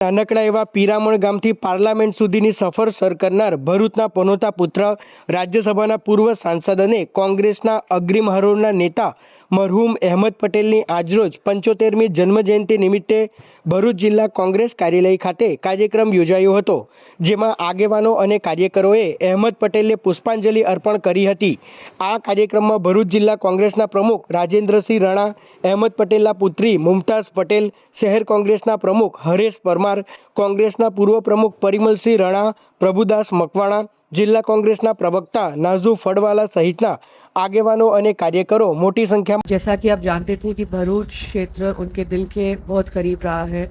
નાનકડા એવા પીરામણ ગામથી પાર્લામેન્ટ સુધીની સફર સર કરનાર ભરૂચના પનોતા પુત્ર રાજ્યસભાના પૂર્વ સાંસદ અને કોંગ્રેસના અગ્રીમ હરોળના નેતા મરહૂમ અહેમદ પટેલની આજરોજ પંચોતેરમી જન્મજયંતિ નિમિત્તે ભરૂચ જિલ્લા કોંગ્રેસ કાર્યાલય ખાતે કાર્યક્રમ યોજાયો હતો, જેમાં આગેવાનો અને કાર્યકરોએ અહેમદ પટેલને પુષ્પાંજલિ અર્પણ કરી હતી. આ કાર્યક્રમમાં ભરૂચ જિલ્લા કોંગ્રેસના પ્રમુખ રાજેન્દ્રસિંહ રાણા, અહેમદ પટેલના પુત્રી મુમતાઝ પટેલ, શહેર કોંગ્રેસના પ્રમુખ હરેશ પરમાર, કોંગ્રેસના પૂર્વ પ્રમુખ પરિમલસિંહ રાણા, પ્રભુદાસ મકવાણા જિલ્લા કોંગ્રેસના પ્રવક્તા નાઝુ ફળવાલા સહિતના આગેવાનો અને કાર્યકરો મોટી સંખ્યામાં जैसा कि आप जानते थे कि भरूच क्षेत्र उनके दिल के बहुत करीब रहा है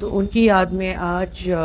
तो उनकी याद में आज अ,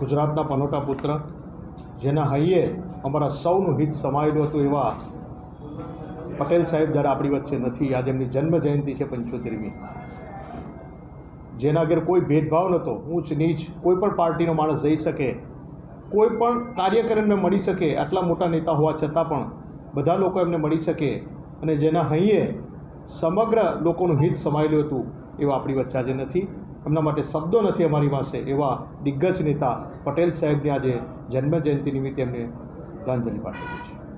ગુજરાતના પનોટા પુત્ર, જેના હૈયે અમારા સૌનું હિત સમાયેલું હતું એવા પટેલ સાહેબ જ્યારે આપણી વચ્ચે નથી, આજે એમની જન્મ જયંતિ છે પંચોતેરમી. જેના આગળ કોઈ ભેદભાવ નહોતો, ઊંચ નીચ કોઈ પણ પાર્ટીનો માણસ જઈ શકે, કોઈ પણ કાર્યકર એમને મળી શકે, આટલા મોટા નેતા હોવા છતાં પણ બધા લોકો એમને મળી શકે અને જેના હૈયે સમગ્ર લોકોનું હિત સમાયેલું હતું એવા આપણી વચ્ચે આજે નથી. એમના માટે શબ્દો નથી અમારી પાસે, એવા દિગ્ગજ નેતા પટેલ સાહેબની આજે જન્મજયંતિ નિમિત્તે એમને શ્રદ્ધાંજલિ પાઠવી છે.